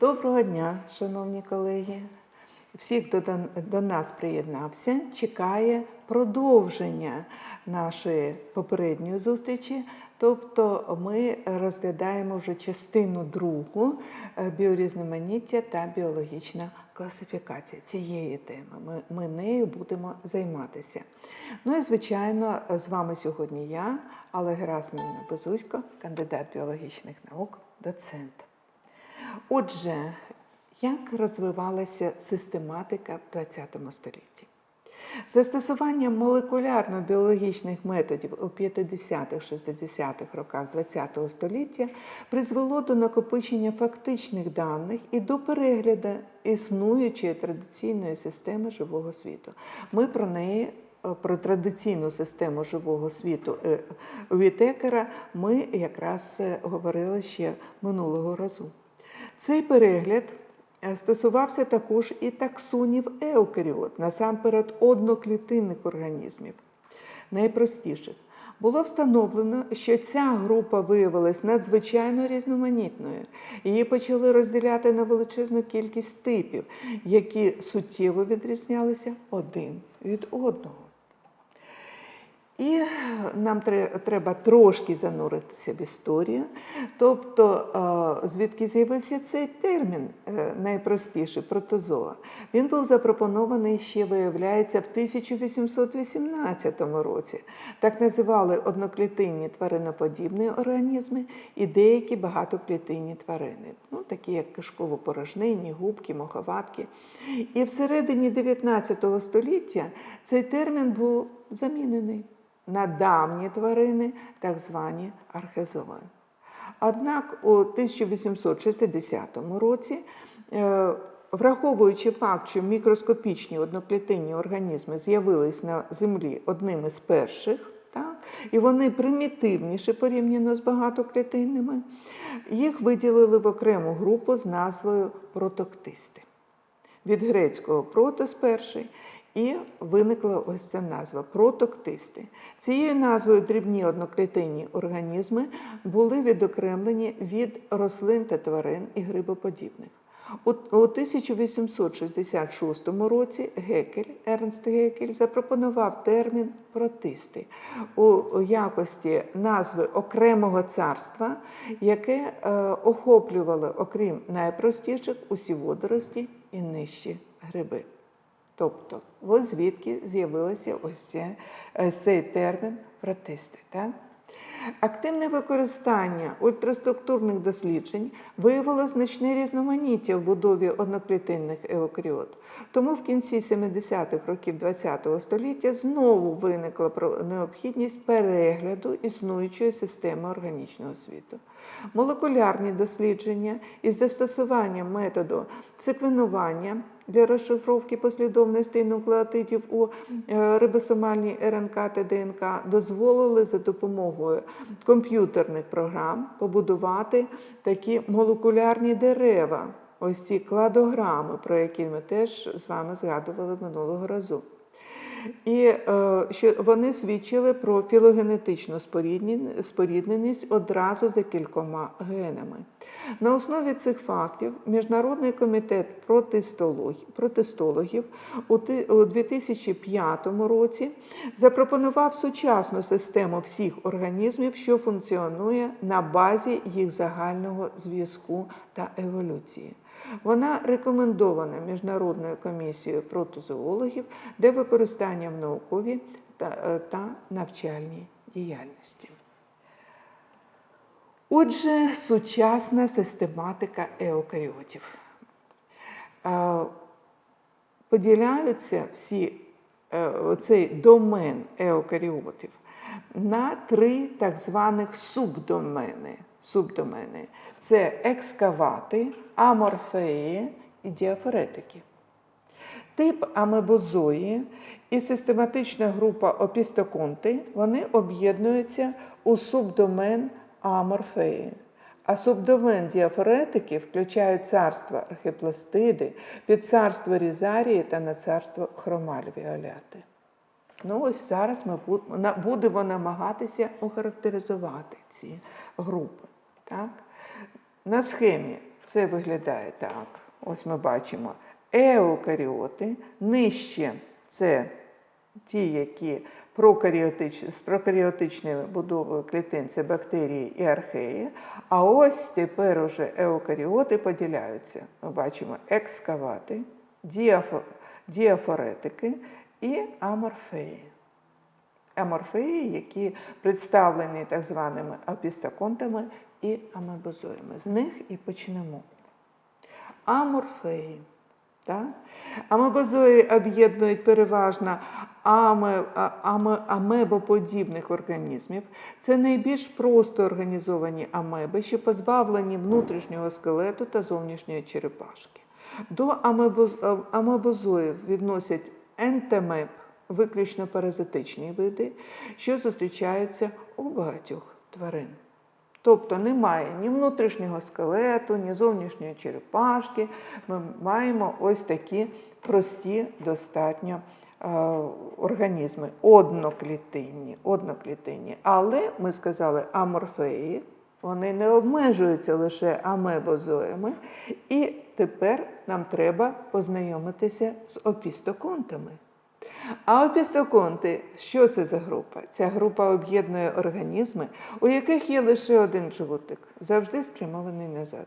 Доброго дня, шановні колеги. Всіх, хто до, до нас приєднався, чекає продовження нашої попередньої зустрічі. Тобто ми розглядаємо вже частину другу е, біорізноманіття та біологічна класифікація цієї теми. Ми, ми нею будемо займатися. Ну і звичайно, з вами сьогодні я, Алла Герасимівна Безусько, кандидат біологічних наук, доцент. Отже, як розвивалася систематика в ХХ столітті? Застосування молекулярно-біологічних методів у 50-60-х роках ХХ століття призвело до накопичення фактичних даних і до перегляду існуючої традиційної системи живого світу. Ми про неї е, про традиційну систему живого світу е, Вітекера ми якраз е, говорили ще минулого разу. Цей перегляд е, стосувався також і таксонів еукаріот, насамперед одноклітинних організмів, найпростіших. Було встановлено, що ця група виявилась надзвичайно різноманітною. Її почали розділяти на величезну кількість типів, які суттєво відрізнялися один від одного. І нам треба трошки зануритися в історію. Тобто, е, звідки з'явився цей термін, е, найпростіший протозоа. Він був запропонований ще, виявляється, в 1818 році. Так називали одноклітинні твариноподібні організми і деякі багатоклітинні тварини, ну, такі як кишково-порожнинні, губки, моховатки. І всередині 19 століття цей термін був замінений на давні тварини, так звані архезои. Однак у 1860 році, е, враховуючи факт, що мікроскопічні одноклітинні організми з'явились на Землі одним із перших, так, і вони примітивніші порівняно з багатоклітинними, їх виділили в окрему групу з назвою протоктисти від грецького протос перший, і виникла ось ця назва протоктисти. Цією назвою дрібні одноклітинні організми були відокремлені від рослин та тварин і грибоподібних. У у 1866 році Гекель, Ернст Гекель запропонував термін протисти у якості назви окремого царства, яке е, охоплювало, окрім найпростіших, усі водорості і нижчі гриби. Тобто, ось звідки з'явився ось це, цей термін протисти. Так? Активне використання ультраструктурних досліджень виявило значне різноманіття в будові одноклітинних еукаріот. Тому в кінці 70-х років ХХ століття знову виникла необхідність перегляду існуючої системи органічного світу. Молекулярні дослідження із застосуванням методу секвенування для розшифровки послідовностей нуклеотидів у е, рибосомальній РНК та ДНК дозволили за допомогою комп'ютерних програм побудувати такі молекулярні дерева, ось ці кладограми, про які ми теж з вами згадували минулого разу. І е, що вони свідчили про філогенетичну спорідненість одразу за кількома генами. На основі цих фактів Міжнародний комітет протистологів, протистологів у ти- у 2005 році запропонував сучасну систему всіх організмів, що функціонує на базі їх загального зв'язку та еволюції. Вона рекомендована Міжнародною комісією протозоологів для використання в науковій та, е, та навчальній діяльності. Отже, сучасна систематика еукаріотів. Е, Поділяються всі е, цей домен еукаріотів на три так званих субдомени. Субдомени. Це екскавати, аморфеї і діафоретики. Тип амебозої і систематична група опістоконти вони об'єднуються у субдомен аморфеї. А субдомен діафоретики включають царство архипластиди, підцарство різарії та нацарство хромальвіоляти. Ну, ось зараз ми будемо намагатися охарактеризувати ці групи. Так? На схемі це виглядає так. Ось ми бачимо еукаріоти, нижче це ті, які прокаріотич, з прокаріотичною будовою клітин це бактерії і археї. А ось тепер уже еукаріоти поділяються. Ми бачимо екскавати, діафо, діафоретики і аморфеї. Аморфеї, які представлені так званими апістаконтами і амебозоями. З них і почнемо. Аморфеї. Так? Амебозої об'єднують переважно аме, аме, амебоподібних організмів. Це найбільш просто організовані амеби, що позбавлені внутрішнього скелету та зовнішньої черепашки. До амебоз- амебозоїв відносять ентемеб, виключно паразитичні види, що зустрічаються у багатьох тварин. Тобто немає ні внутрішнього скелету, ні зовнішньої черепашки. Ми маємо ось такі прості достатньо е, організми, одноклітинні, одноклітинні. Але ми сказали аморфеї, вони не обмежуються лише амебозоями. І тепер нам треба познайомитися з опістоконтами. А опістоконти, що це за група? Ця група об'єднує організми, у яких є лише один жгутик, завжди спрямований назад.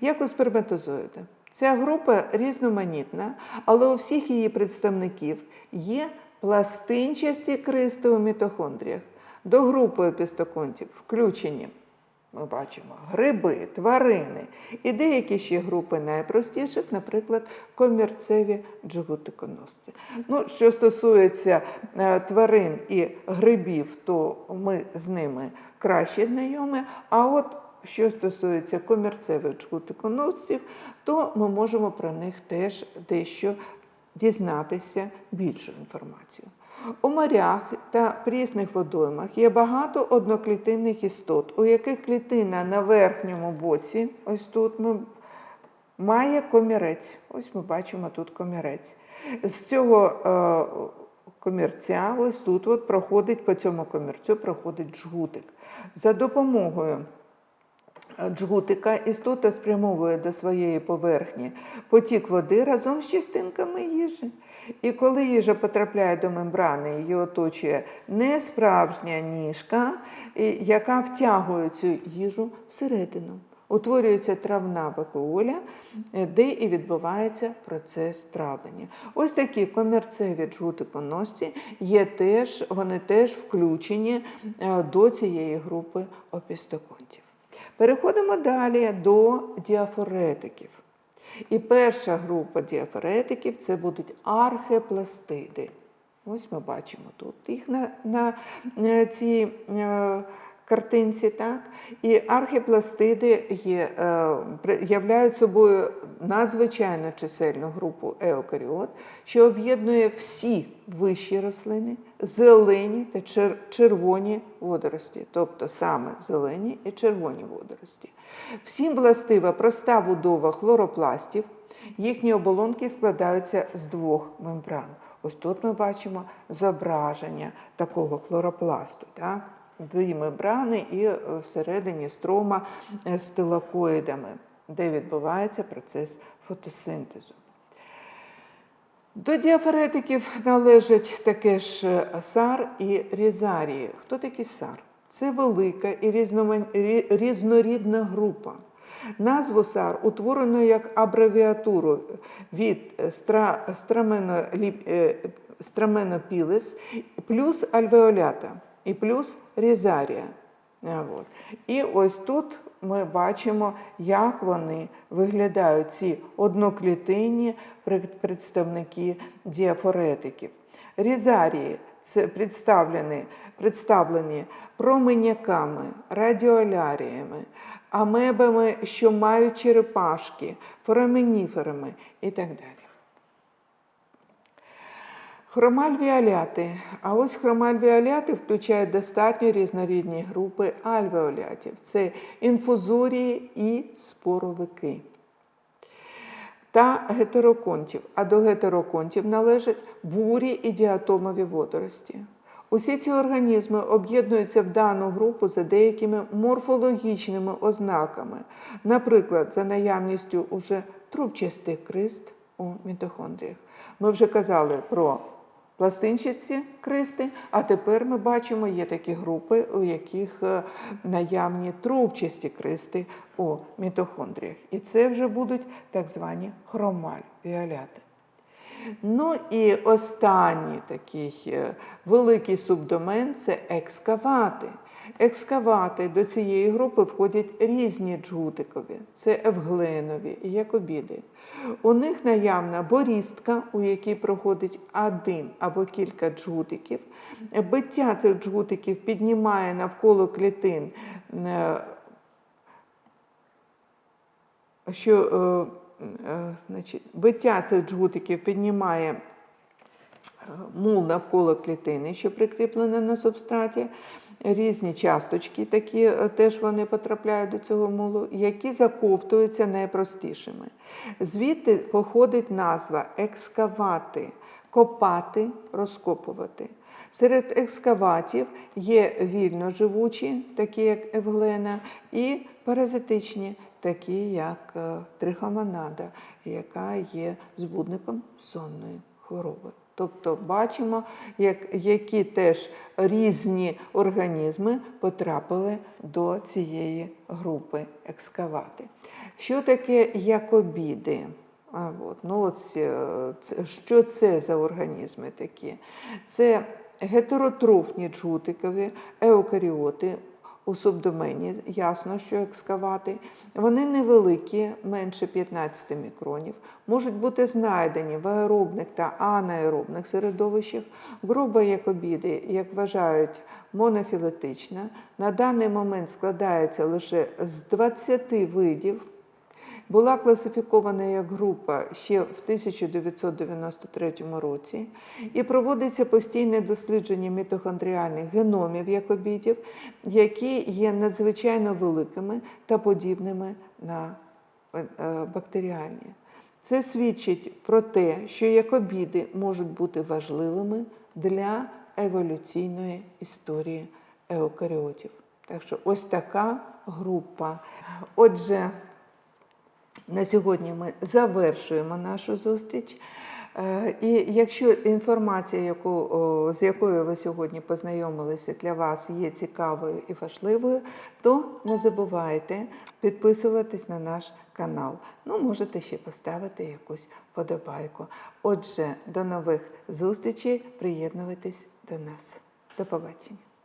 Як у сперматозоїда. Ця група різноманітна, але у всіх її представників є пластинчасті кристи у мітохондріях. До групи опістоконтів включені ми бачимо гриби, тварини і деякі ще групи найпростіших, наприклад, комірцеві джгутиконосці. Ну, що стосується е, тварин і грибів, то ми з ними краще знайомі. А от що стосується комірцевих джгутиконосців, то ми можемо про них теж дещо дізнатися більшу інформацію. У морях та прісних водоймах є багато одноклітинних істот, у яких клітина на верхньому боці, ось тут ми має комірець. Ось ми бачимо тут комірець. З цього е, комірця, ось тут от проходить по цьому комірцю проходить жгутик. За допомогою джгутика істота спрямовує до своєї поверхні потік води разом з частинками їжі. І коли їжа потрапляє до мембрани, її оточує несправжня ніжка, яка втягує цю їжу всередину. Утворюється травна вакуоля, е, де і відбувається процес травлення. Ось такі комірцеві джгутиконосці є теж, вони теж включені е, до цієї групи опістоконтів. Переходимо далі до діафоретиків. І перша група діафоретиків це будуть архепластиди. Ось ми бачимо тут їх на, на е, цій е, картинці. Так? І архепластиди є, е, являють собою надзвичайно чисельну групу еукаріот, що об'єднує всі вищі рослини, зелені та чер- червоні водорості, тобто саме зелені і червоні водорості. Всім властива проста будова хлоропластів. Їхні оболонки складаються з двох мембран. Ось тут ми бачимо зображення такого хлоропласту. Так? Дві мембрани і всередині строма з тилакоїдами, де відбувається процес фотосинтезу. До діафоретиків належать таке ж е, сар і різарії. Хто такі сар? Це велика і різнорідна група. Назву сар утворено як абревіатуру від е, е, страменопілес плюс альвеолята і плюс різарія. От. І ось тут ми бачимо, як вони виглядають, ці одноклітинні представники діафоретиків. Різарії це представлені, представлені променяками, радіоляріями, амебами, що мають черепашки, фораменіферами і так далі. Хромальвіоляти. А ось хромальвіоляти включають достатньо різнорідні групи альвеолятів. Це інфузорії і споровики. Та гетероконтів. А до гетероконтів належать бурі і діатомові водорості. Усі ці організми об'єднуються в дану групу за деякими морфологічними ознаками, наприклад, за наявністю уже трубчастих крист у мітохондріях. Ми вже казали про пластинчасті кристи, а тепер ми бачимо, є такі групи, у яких е, наявні трубчасті кристи у мітохондріях. І це вже будуть так звані хромаль-віоляти. Ну і останній такий е, великий субдомен це екскавати. Екскавати до цієї групи входять різні джгутикові, це евгленові і якобіди. У них наявна борістка, у якій проходить один або кілька джгутиків. Биття цих джгутиків піднімає навколо клітин е, що е, е, значить, биття цих джгутиків піднімає мул навколо клітини, що прикріплене на субстраті. Різні часточки, такі е, теж вони потрапляють до цього мулу, які заковтуються найпростішими. Звідти походить назва екскавати, копати, розкопувати. Серед екскаватів є вільно живучі, такі як евглена, і паразитичні, такі як е, трихомонада, яка є збудником сонної хвороби. Тобто бачимо, як, які теж різні організми потрапили до цієї групи екскавати. Що таке якобіди? А, от, ну, от, е, що це за організми такі? Це гетеротрофні джутикові еукаріоти у субдомені, ясно, що екскавати. Вони невеликі, менше 15 мікронів, можуть бути знайдені в аеробних та анаеробних середовищах. Груба якобіди, як вважають, монофілетична. На даний момент складається лише з 20 видів. Була класифікована як група ще в 1993 році і проводиться постійне дослідження мітохондріальних геномів якобідів, які є надзвичайно великими та подібними на е, е, бактеріальні. Це свідчить про те, що якобіди можуть бути важливими для еволюційної історії еукаріотів. Так що ось така група. Отже, на сьогодні ми завершуємо нашу зустріч. Е, І якщо інформація, яку, з якою ви сьогодні познайомилися, для вас є цікавою і важливою, то не забувайте підписуватись на наш канал. Ну, можете ще поставити якусь подобайку. Отже, до нових зустрічей, приєднуйтесь до нас. До побачення.